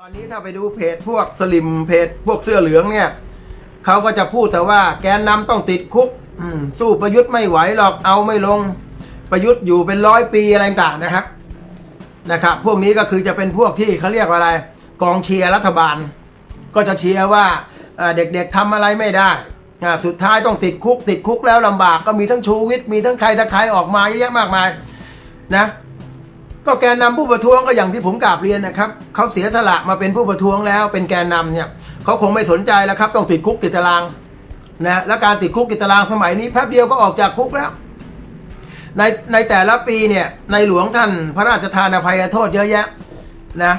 ตอนนี้ถ้าไปดูเพจพวกสลิมเพจพวกเสื้อเหลืองเนี่ยเขาก็จะพูดแต่ว่าแกนนำต้องติดคุกสู้ประยุทธ์ไม่ไหวหรอกเอาไม่ลงประยุทธ์อยู่เป็นร้อยปีอะไรต่างนะครับนะครับ พวกนี้ก็คือจะเป็นพวกที่เขาเรียกว่าอะไร กองเชียร์รัฐบาล ก็จะเชียร์ว่าเด็กๆทำอะไรไม่ได้สุดท้ายต้องติดคุกติดคุกแล้วลำบากก็มีทั้งชูวิทย์มีทั้งใครตะใครออกมาเยอะแยะมากมายนะ ก็แกนนำผู้ประท้วงก็อย่างที่ผมกราบเรียนนะครับเขาเสียสละมาเป็นผู้ประท้วงแล้ว เป็นแกนนำเนี่ยเขาคงไม่สนใจแล้วครับ ต้องติดคุกติดตารางนะและการติดคุกติดตารางสมัยนี้แป๊บเดียวก็ออกจากคุกแล้ว ในในแต่ละปีเนี่ยในหลวงท่านพระราชทานอภัยโทษเยอะแยะนะ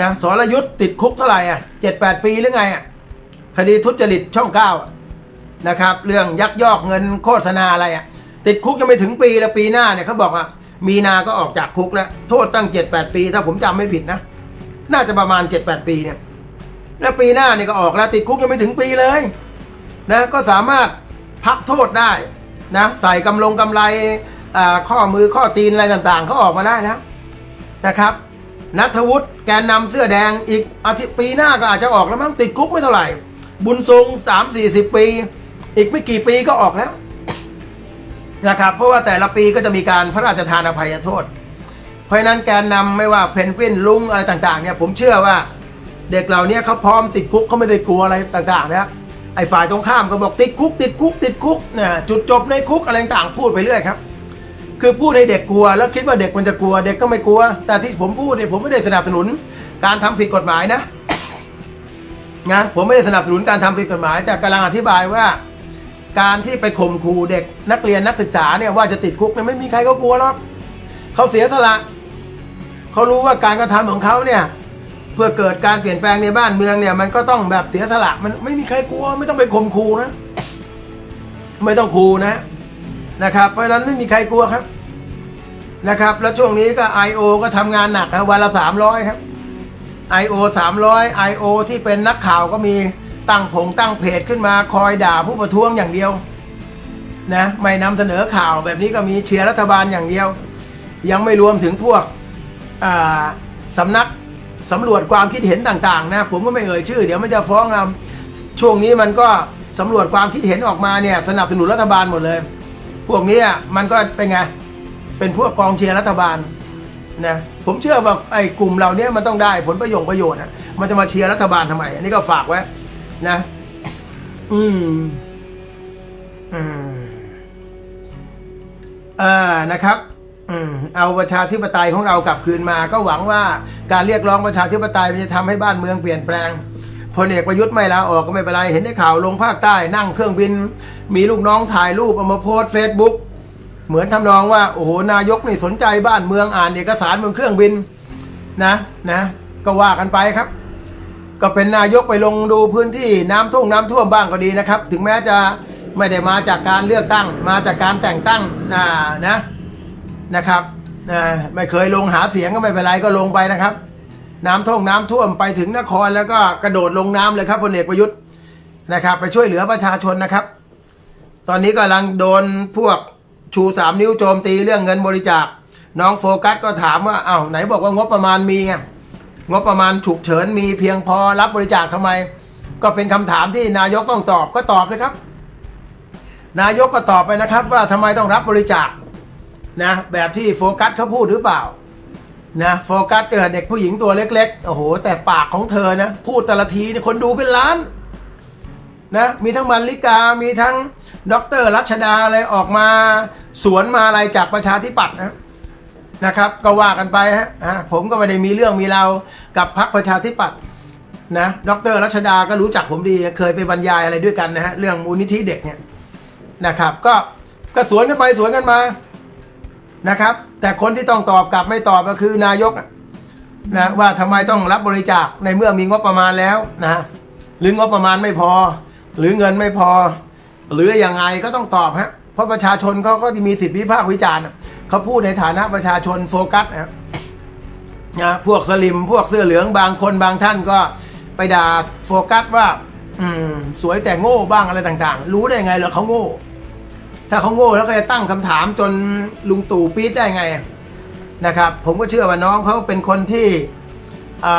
นะสรยุทธ์ติดคุกเท่าไหร่อะเจ็ดแปดปีหรือไงอะคดีทุจริตช่องเก้านะครับ เรื่องยักยอกเงินโฆษณาอะไรอะติดคุกยังไม่ถึงปีล้วปีหน้าเนี่ยเขาบอกว่า มีนาก็ออกจากคุกแล้วโทษตั้ง 7-8 ปี ถ้าผมจำไม่ผิดนะ น่าจะประมาณ 7-8 ปีเนี่ยแล้วปีหน้านี่ก็ออกแล้วติดคุกยังไม่ถึงปีเลยนะก็สามารถพักโทษได้นะใส่กำลงกำไรข้อมือข้อตีนอะไรต่างๆเขาออกมาได้แล้วนะครับนัทวุฒิแกนนำเสื้อแดงอีกอาทิตย์ปีหน้าก็อาจจะออกแล้วมั้งติดคุกไม่เท่าไหร่ บุญทรง3-40 ปี อีกไม่กี่ปีก็ออกแล้ว นะครับ เพราะว่าแต่ละปีก็จะมีการพระราชทานอภัยโทษ เพราะนั้นแกนนำไม่ว่าเพนกวินลุงอะไรต่างๆเนี่ยผมเชื่อว่าเด็กเหล่านี้เขาพร้อมติดคุกเขาไม่ได้กลัวอะไรต่างๆนะไอ้ฝ่ายตรงข้ามก็บอกติดคุก ติดคุก ติดคุกเนี่ยจุดจบในคุกอะไรต่างๆพูดไปเรื่อยครับ คือพูดให้เด็กกลัว แล้วคิดว่าเด็กมันจะกลัว เด็กก็ไม่กลัว แต่ที่ผมพูดเนี่ยผมไม่ได้สนับสนุนการทำผิดกฎหมายนะนะผมไม่ได้สนับสนุนการทำผิดกฎหมายแต่กำลังอธิบายว่า การที่ไปข่มขู่เด็กนักเรียนนักศึกษาเนี่ยว่าจะติดคุกเนี่ยไม่มีใครก็กลัวหรอกเขาเสียสละเขารู้ว่าการกระทำของเขาเนี่ยเพื่อเกิดการเปลี่ยนแปลงในบ้านเมืองเนี่ย มันก็ต้องแบบเสียสละมันไม่มีใครกลัว ไม่ต้องไปข่มขู่นะ ไม่ต้องขู่นะนะครับเพราะฉะนั้นไม่มีใครกลัวครับนะครับ แล้วช่วงนี้ก็ I.O. ก็ทำงานหนักนะวันละสามร้อยครับ I.O. 300 I.O. ที่เป็นนักข่าวก็มี ตั้งผงตั้งเพจขึ้นมาคอยด่าผู้ประท้วงอย่างเดียวนะไม่นำเสนอข่าวแบบนี้ก็มีเชียร์รัฐบาลอย่างเดียว ยังไม่รวมถึงพวกอ่าสำนักสำรวจความคิดเห็นต่างๆนะผมก็ไม่เอ่ยชื่อ เดี๋ยวมันจะฟ้องเอาช่วงนี้มันก็สำรวจความคิดเห็นออกมาเนี่ยสนับสนุนรัฐบาลหมดเลย พวกนี้มันก็เป็นไงเป็นพวกกองเชียร์รัฐบาลนะผมเชื่อว่าไอ้กลุ่มเราเนี้ยมันต้องได้ผลประโยชน์ประโยชน์อะมันจะมาเชียร์รัฐบาลทำไมอันนี้ก็ฝากไว้ นะ อืม อืม อ่านะครับ อืม เอาประชาธิปไตยของเรากลับคืนมา ก็หวังว่าการเรียกร้องประชาธิปไตยมันจะทำให้บ้านเมืองเปลี่ยนแปลงพลเอกประยุทธ์ไม่ลาออกก็ไม่เป็นไร เห็นได้ข่าวลงภาคใต้นั่งเครื่องบิน มีลูกน้องถ่ายรูปเอามาโพสเฟซบุ๊กเหมือนทำนองว่า โอ้โห นายกนี่สนใจบ้านเมืองอ่านเอกสารบนเครื่องบินนะนะ ก็ว่ากันไปครับ ก็เป็นนายกไปลงดูพื้นที่น้ำท่วมน้ำท่วมบ้างก็ดีนะครับ ถึงแม้จะไม่ได้มาจากการเลือกตั้ง มาจากการแต่งตั้งอ่านะนะครับอ่าไม่เคยลงหาเสียงก็ไม่เป็นไรก็ลงไปนะครับ น้ำท่วมน้ำท่วมไปถึงนครแล้วก็กระโดดลงน้ำเลยครับพลเอกประยุทธ์นะครับ ไปช่วยเหลือประชาชนนะครับ ตอนนี้กำลังโดนพวกชูสามนิ้วโจมตีเรื่องเงินบริจาค น้องโฟกัสก็ถามว่าอ้าวไหนบอกว่างบประมาณมีไง งบประมาณฉุกเฉินมีเพียงพอรับบริจาคทำไม ก็เป็นคำถามที่นายกต้องตอบก็ตอบเลยครับ นายกก็ตอบไปนะครับ ว่าทำไมต้องรับบริจาคนะแบบที่โฟกัสเขาพูดหรือเปล่านะโฟกัสเกิดเด็กผู้หญิงตัวเล็ก ๆ โอ้โห แต่ปากของเธอนะ พูดแต่ละทีเนี่ยคนดูเป็นล้านนะมีทั้งมันลิกา มีทั้งดรรัชดาอะไรออกมา สวนมาอะไรจากประชาธิปัตย์นะ นะครับ ก็ว่ากันไปฮะผมก็ไม่ได้มีเรื่องมีราวกับพรรคประชาธิปัตย์นะดรรัชดาก็รู้จักผมดีเคยไปบรรยายอะไรด้วยกันนะฮะเรื่องมูลนิธิเด็กเนี่ยนะครับ ก็ก็สวนกันไปสวนกันมานะครับ แต่คนที่ต้องตอบกลับไม่ตอบก็คือนายกนะว่าทำไมต้องรับบริจาคในเมื่อมีงบประมาณแล้วนะหรืองบประมาณไม่พอ หรือเงินไม่พอ หรืออยังไงก็ต้องตอบฮะเพราะประชาชนเขาก็จะมีสิทธิวิพากษ์วิจารณ์ เขาพูดในฐานะประชาชนโฟกัสนะนะพวกสลิมพวกเสื้อเหลืองบางคนบางท่านก็ไปด่าโฟกัสว่าอืมสวยแต่โง่บ้างอะไรต่างๆ รู้ได้ไงเหรอเขาโง่ ถ้าเขาโง่แล้วก็จะตั้งคำถามจนลุงตู่ปี๊ดได้ไงนะครับ ผมก็เชื่อว่าน้องเขาเป็นคนที่อ่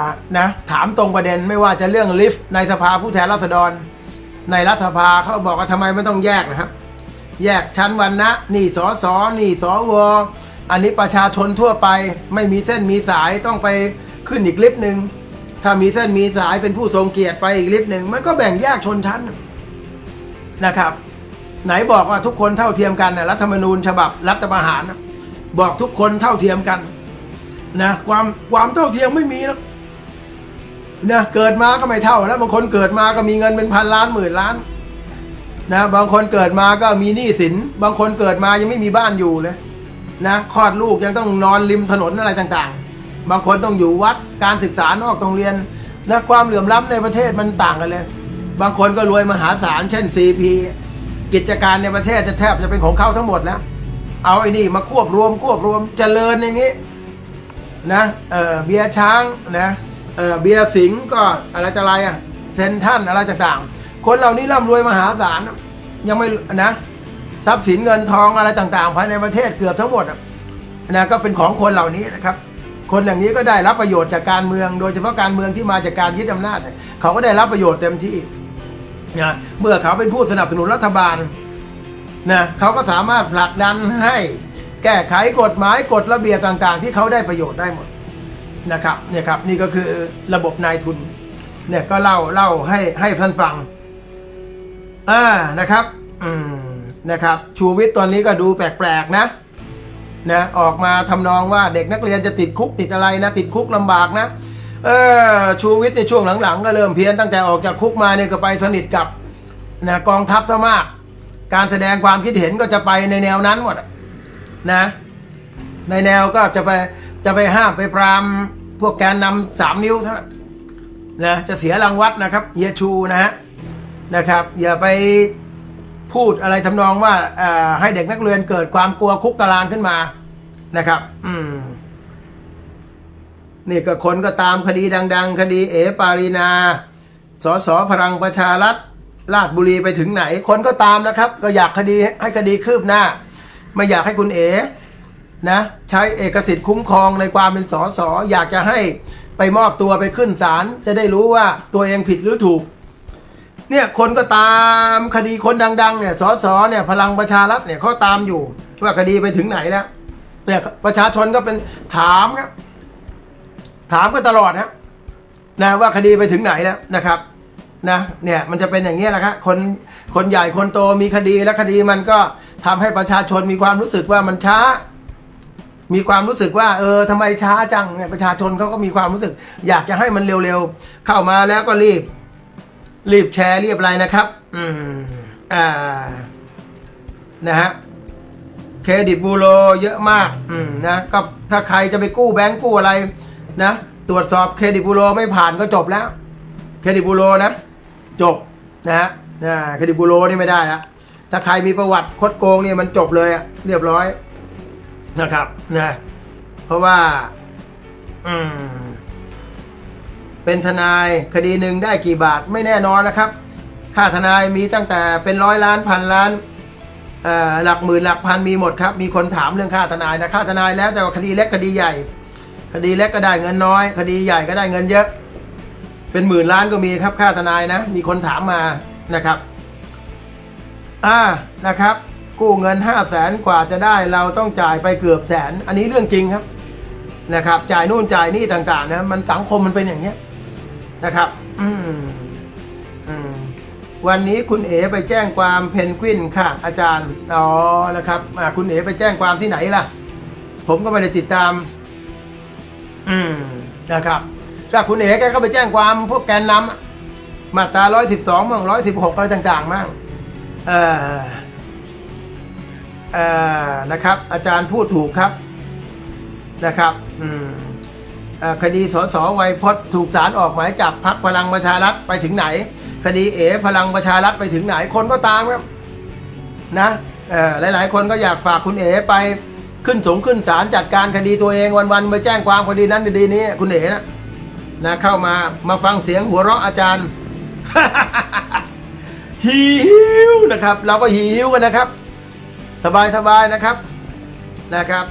านะถามตรงประเด็นไม่ว่าจะเรื่องลิฟต์ในสภาผู้แทนราษฎร ในรัฐสภาเขาบอกว่าทำไมไม่ต้องแยกนะครับ แยกชั้นวันนะนี่สอสอนี่สอวอันนี้ประชาชนทั่วไปไม่มีเส้นมีสายต้องไปขึ้นอีกลิฟต์หนึ่งถ้ามีเส้นมีสายเป็นผู้ทรงเกียรติไปอีกลิฟต์หนึ่งมันก็แบ่งแยกชนชั้นนะครับ ไหนบอกว่าทุกคนเท่าเทียมกันนะรัฐธรรมนูญฉบับรัฐประหารนะบอกทุกคนเท่าเทียมกันนะความความเท่าเทียมไม่มีแล้วนะเกิดมาก็ไม่เท่าแล้วบางคนเกิดมาก็มีเงินเป็นพันล้านหมื่นล้าน นะบางคนเกิดมาก็มีหนี้สิน บางคนเกิดมายังไม่มีบ้านอยู่เลยนะคลอดลูกยังต้องนอนริมถนนอะไรต่างๆ บางคนต้องอยู่วัดการศึกษานอกโรงเรียนนะความเหลื่อมล้ำในประเทศมันต่างกันเลย บางคนก็รวยมหาศาลเช่น CP กิจการในประเทศจะแทบจะเป็นของเขาทั้งหมดแล้วเอาไอ้นี่มาควบรวมควบรวมเจริญอย่างนี้นะเออเบียร์ช้างนะเออเบียร์สิงห์ก็อะไรจะอะไรอะเซนท่านอะไรต่างๆ คนเหล่านี้ร่ำรวยมหาศาลยังไม่นะทรัพย์สินเงินทองอะไรต่างๆภายในประเทศเกือบทั้งหมดนะก็เป็นของคนเหล่านี้นะครับ คนอย่างนี้ก็ได้รับประโยชน์จากการเมือง โดยเฉพาะการเมืองที่มาจากการยึดอำนาจเนี่ยเขาก็ได้รับประโยชน์เต็มที่นะเมื่อเขาเป็นผู้สนับสนุนรัฐบาลนะเขาก็สามารถผลักดันให้แก้ไขกฎหมายกฎระเบียบต่างๆ ที่เขาได้ประโยชน์ได้หมดนะครับเนี่ยครับนี่ก็คือระบบนายทุนเนี่ยก็เล่าเล่าให้ให้ท่านฟัง อ่านะครับ อืมนะครับ ชูวิทย์ตอนนี้ก็ดูแปลกๆนะนะออกมาทำนองว่าเด็กนักเรียนจะติดคุกติดอะไรนะติดคุกลำบากนะเออชูวิทย์ในช่วงหลังๆ ก็เริ่มเพี้ยนตั้งแต่ออกจากคุกมาเนี่ยก็ไปสนิทกับนะกองทัพซะมาก การแสดงความคิดเห็นก็จะไปในแนวนั้นหมดนะในแนวก็จะไปจะไปห้ามไปปรามพวกแกนนำสามนิ้วซะนะจะเสียรางวัดนะครับเฮียชูนะฮะ นะครับ อย่าไปพูดอะไรทำนองว่าให้เด็กนักเรียนเกิดความกลัวคุกตารางขึ้นมานะครับ อืมนี่ก็คนก็ตามคดีดัง ๆ คดีเอปารีนาสสพลังประชารัฐลาดบุรีไปถึงไหน คนก็ตามนะครับ ก็อยากคดีให้คดีคืบหน้า ไม่อยากให้คุณเอนะ ใช้เอกสิทธิ์คุ้มครองในความเป็นสสอยากจะให้ไปมอบตัวไปขึ้นศาลจะได้รู้ว่าตัวเองผิดหรือถูก เนี่ยคนก็ตามคดีคนดัง ๆ เนี่ยสสเนี่ยพลังประชารัฐเนี่ยเขาตามอยู่ว่าคดีไปถึงไหนแล้วเนี่ยประชาชนก็เป็นถามครับ ถามกันตลอดนะนะว่าคดีไปถึงไหนแล้วนะครับนะเนี่ยมันจะเป็นอย่างนี้แหละครับคนคนใหญ่คนโตมีคดีและคดีมันก็ทำให้ประชาชนมีความรู้สึกว่ามันช้า มีความรู้สึกว่า เออทำไมช้าจังเนี่ยประชาชนเขาก็มีความรู้สึก อยากจะให้มันเร็วๆเข้ามาแล้วก็รีบ รีบแชร์รีบอะไรนะครับ อืมอ่า นะฮะ เครดิตบูโรเยอะมาก อืมนะ ก็ถ้าใครจะไปกู้แบงก์กู้อะไร นะ ตรวจสอบเครดิตบูโรไม่ผ่านก็จบแล้ว เครดิตบูโรนะ จบ นะฮะนะเครดิตบูโรนี่ไม่ได้ละถ้าใครมีประวัติคดโกงเนี่ยมันจบเลยอะเรียบร้อยนะครับ นะ เพราะว่า อืม เป็นทนายคดีหนึ่งได้กี่บาทไม่แน่นอนนะครับ ค่าทนายมีตั้งแต่เป็นร้อยล้านพันล้านหลักหมื่นหลักพันมีหมดครับ มีคนถามเรื่องค่าทนายนะค่าทนายแล้วแต่ว่าคดีเล็กคดีใหญ่ คดีเล็กก็ได้เงินน้อย คดีใหญ่ก็ได้เงินเยอะ เป็นหมื่นล้านก็มีครับค่าทนายนะ มีคนถามมานะครับอ่านะครับ กู้เงินห้าแสนกว่าจะได้เราต้องจ่ายไปเกือบแสน อันนี้เรื่องจริงครับนะครับ จ่ายนู่นจ่ายนี่ต่างๆนะมันสังคมมันเป็นอย่างเนี้ย นะครับ อืมอืมวันนี้คุณเอ๋ไปแจ้งความเพนกวินค่ะ อาจารย์ อ๋อ นะครับอ่าคุณเอ๋ไปแจ้งความที่ไหนล่ะ ผมก็ไม่ได้ติดตาม อืม นะครับถ้าคุณเอ๋แกก็ไปแจ้งความพวกแกนนำอะมาตราร้อยสิบสองมั่งร้อยสิบหกอะไรต่างๆมั่งเอ่อเอ่อนะครับ อาจารย์พูดถูกครับ นะครับ อืมเอ่อ คดีสสไวยพจน์ถูกศาลออกหมายจับพักพลังประชารัฐไปถึงไหน คดีเอพลังประชารัฐไปถึงไหนคนก็ตามครับนะเอ่อหลายๆ คนก็อยากฝากคุณเอไปขึ้นสงขึ้นศาลจัดการคดีตัวเองวันๆไปแจ้งความคดีนั้นคดีนี้คุณเอนะนะเข้ามามาฟังเสียงหัวเราะอาจารย์หิวนะครับ เราก็หิวกันนะครับ สบายๆนะครับนะครับ